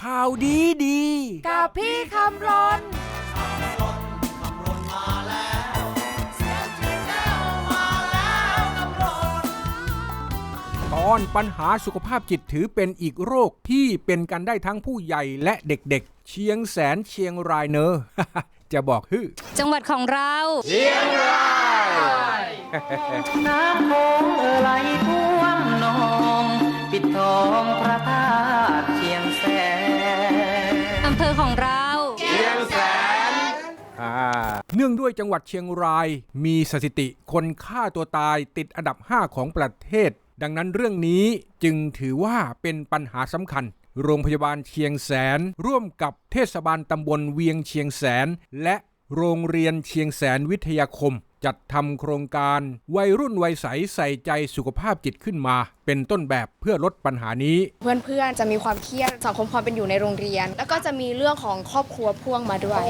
ข่าวดีดี กับพี่คำรนตอนปัญหาสุขภาพจิตถือเป็นอีกโรคที่เป็นกันได้ทั้งผู้ใหญ่และเด็กๆ เชียงแสนเชียงรายเนอะจะบอกฮือจังหวัดของเราน้ำโขงเอ่อไหลท่วมหนอง ปิดทองพระธา เนื่องด้วยจังหวัดเชียงราย มีสถิติคนฆ่าตัวตายติดอันดับ 5 ของประเทศ ดังนั้นเรื่องนี้จึงถือว่าเป็นปัญหาสำคัญ โรงพยาบาลเชียงแสน ร่วมกับเทศบาลตำบลเวียงเชียงแสน และ โรงเรียนเชียงแสนวิทยาคม จัดทำโครงการวัยรุ่นวัยใสใส่ใจสุขภาพจิตขึ้นมา เป็นต้นแบบเพื่อลดปัญหานี้ เพื่อนๆจะมีความเครียดสังคมความเป็นอยู่ในโรงเรียน แล้วก็จะมีเรื่องของครอบครัวพ่วงมาด้วย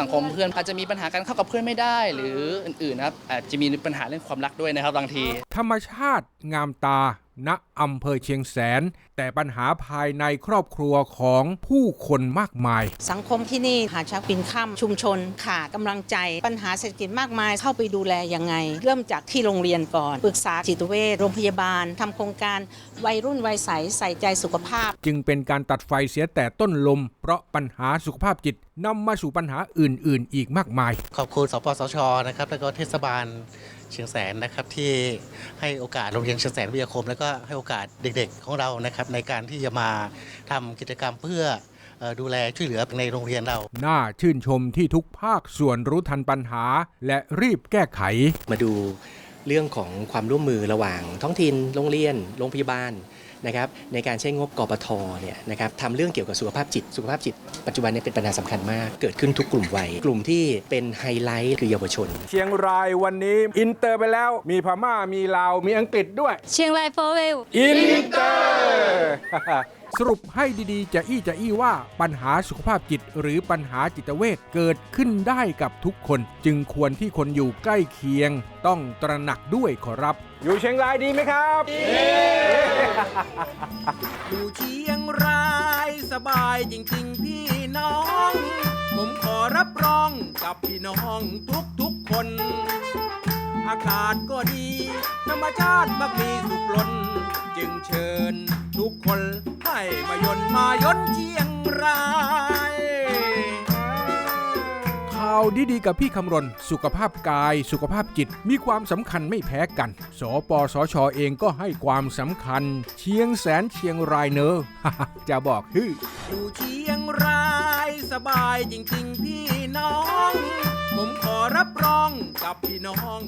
สังคมเพื่อนอาจจะมีปัญหาการเข้ากับเพื่อนไม่ได้ หรืออื่นๆนะครับอาจจะมีปัญหาเรื่องความรักด้วยนะครับบางที ธรรมชาติงามตา ณอำเภอเชียงแสน แต่ปัญหาภายในครอบครัวของผู้คนมากมาย สังคมที่นี่หาเช้ากินค่ำชุมชนขาดกำลังใจ ปัญหาเศรษฐกิจมากมายเข้าไปดูแลยังไง เริ่มจากที่โรงเรียนก่อนปรึกษาจิตเวชโรงพยาบาลทำโครงการวัยรุ่นวัยใสใส่ใจสุขภาพ จึงเป็นการตัดไฟเสียแต่ต้นลม เพราะปัญหาสุขภาพจิตนำมาสู่ปัญหาอื่น ๆ อีกมากมาย ขอบคุณสปสชนะครับแล้วก็เทศบาลเชียงแสนนะครับที่ให้โอกาสโรงเรียนเชียงแสนวิทยาคม แล้วก็ให้โอกาสเด็กๆของเรานะครับในการที่จะมาทำกิจกรรมเพื่อเอ่อดูแลช่วยเหลือในโรงเรียนเรา น่าชื่นชมที่ทุกภาคส่วนรู้ทันปัญหา และรีบแก้ไข มาดูเรื่องของความร่วมมือระหว่างท้องถิ่นโรงเรียน โรงพยาบาล นะครับในการใช้งบกปทเนี่ยนะครับทำเรื่องเกี่ยวกับสุขภาพจิต สุขภาพจิต ปัจจุบันเนี้เป็นปัญหาสำคัญมาก เกิดขึ้นทุกกลุ่มวัย กลุ่มที่เป็นไฮไลท์คือเยาวชน เชียงรายวันนี้อินเตอร์ไปแล้ว มีพม่ามีลาวมีอังกฤษด้วย เชียงรายโฟเวลอินเตอร์สรุปให้ดีๆ จะอี้จะอี้ว่าปัญหาสุขภาพจิตหรือปัญหาจิตเวชเกิดขึ้นได้กับทุกคน จึงควรที่คนอยู่ใกล้เคียง ต้องตระหนักด้วยขอรับ อยู่เชียงรายดีไหมครับ อยู่เชียงรายสบายจริงๆพี่น้อง ผมขอรับรองกับพี่น้องทุกทุกๆคน อากาศก็ดี ธรรมชาติมักมีสุขล้น จึงเชิญทุกคนให้มายนมายนเชียงรายาวดีๆกับพี่คำรณ สุขภาพกาย สุขภาพจิต มีความสำคัญไม่แพ้กัน สปสชเองก็ให้ความสำคัญ เชียงแสนเชียงรายเนอะจะบอกฮืออยู่เชียงรายสบายจริงๆพี่น้อง ผมขอรับรองกับพี่น้อง